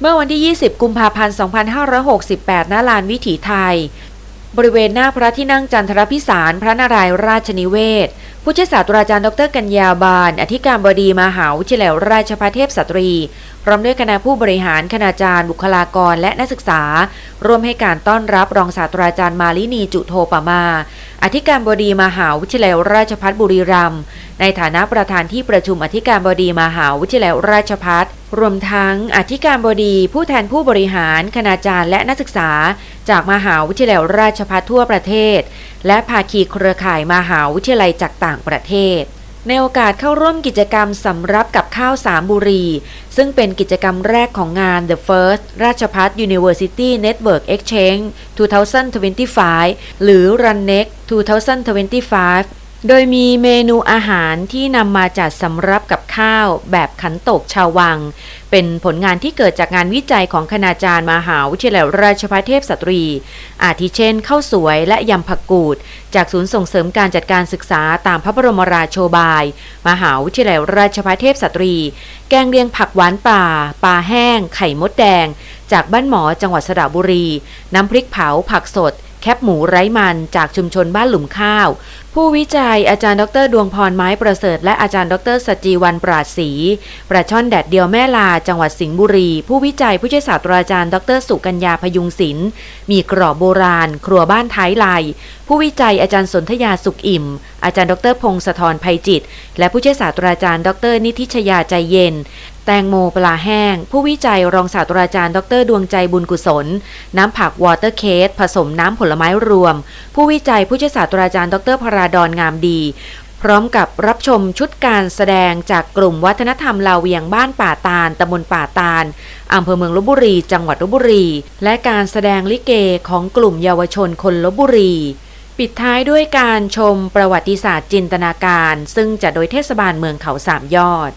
เมื่อวันที่ 20 กุมภาพันธ์ 2568 ณ ลานวิถีไทย บริเวณหน้าพระที่นั่งจันทรพิสารพระนารายณ์ราชนิเวศผู้ช่วยศาสตราจารย์ดรกัญญาบาล อธิการบดีมหาวิทยาลัยราชภัฏเทพสตรี พร้อมด้วยคณะผู้บริหารคณาจารย์ บุคลากรและนักศึกษา ร่วมให้การต้อนรับรองศาสตราจารย์มาลินีจุโทปมา อธิการบดีมหาวิทยาลัยราชภัฏบุรีรัมย์ในฐานะประธานที่ประชุมอธิการบดีมหาวิทยาลัยราชภัฏรวมทั้งอธิการบดีผู้แทนผู้บริหาร คณาจารย์และนักศึกษา จากมหาวิทยาลัยราชภัฏทั่วประเทศ และภาคีเครือข่ายมหาวิทยาลัยจากต่างประเทศ ในโอกาสเข้าร่วมกิจกรรมสำรับกับข้าวสามบุรี ซึ่งเป็นกิจกรรมแรกของงาน The First ราชพัฒ University Network Exchange 2025 หรือ Runnext 2025 โดยมีเมนูอาหารที่นำมาจัดสำรับกับข้าวแบบขันโตกชาววัง เป็นผลงานที่เกิดจากงานวิจัยของคณาจารย์มหาวิทยาลัยราชภัฏเทพสตรี อาทิเช่นข้าวสวยและยำผักกูด จากศูนย์ส่งเสริมการจัดการศึกษาตามพระบรมราโชบาย มหาวิทยาลัยราชภัฏเทพสตรี แกงเลียงผักหวานป่าปลาแห้ง ไข่มดแดง จากบ้านหมอจังหวัดสระบุรี น้ำพริกเผาผักสด แคบหมูไร้มันจากชุมชนบ้านหลุมข้าว ผู้วิจัยอาจารย์ดร ดวงพรไม้ประเสริฐ และอาจารย์ดรสจีวันปราศรีปลาช่อนแดดเดียวแม่ลาจังหวัดสิงห์บุรี ผู้วิจัยผู้ช่วยศาสตราจารย์ ดร สุกัญญาพยุงศิลป์มีกรอบโบราณ ครัวบ้านท้ายลายผู้วิจัยอาจารย์สนธยาสุขอิ่ม อาจารย์ดรพงศธรภัยจิต และผู้ช่วยศาสตราจารย์ ดร นิติชยาใจเย็น แตงโมปลาแห้ง ผู้วิจัยรองศาสตราจารย์ ดร ดวงใจบุญกุศล น้ำผักวอเตอร์เคสผสมน้ำผลไม้รวม ผู้วิจัยผู้ช่วยศาสตราจารย์ ดรพราดอนงามดี พร้อมกับรับชมชุดการแสดงจากกลุ่มวัฒนธรรมลาวเวียงบ้านป่าตาลตำบลป่าตาลอำเภอเมืองลบบุรี จังหวัดลบบุรี และการแสดงลิเกของกลุ่มเยาวชนคนลบบุรีปิดท้ายด้วยการชมประวัติศาสตร์จินตนาการ ซึ่งจะโดยเทศบาลเมืองเขาสามยอด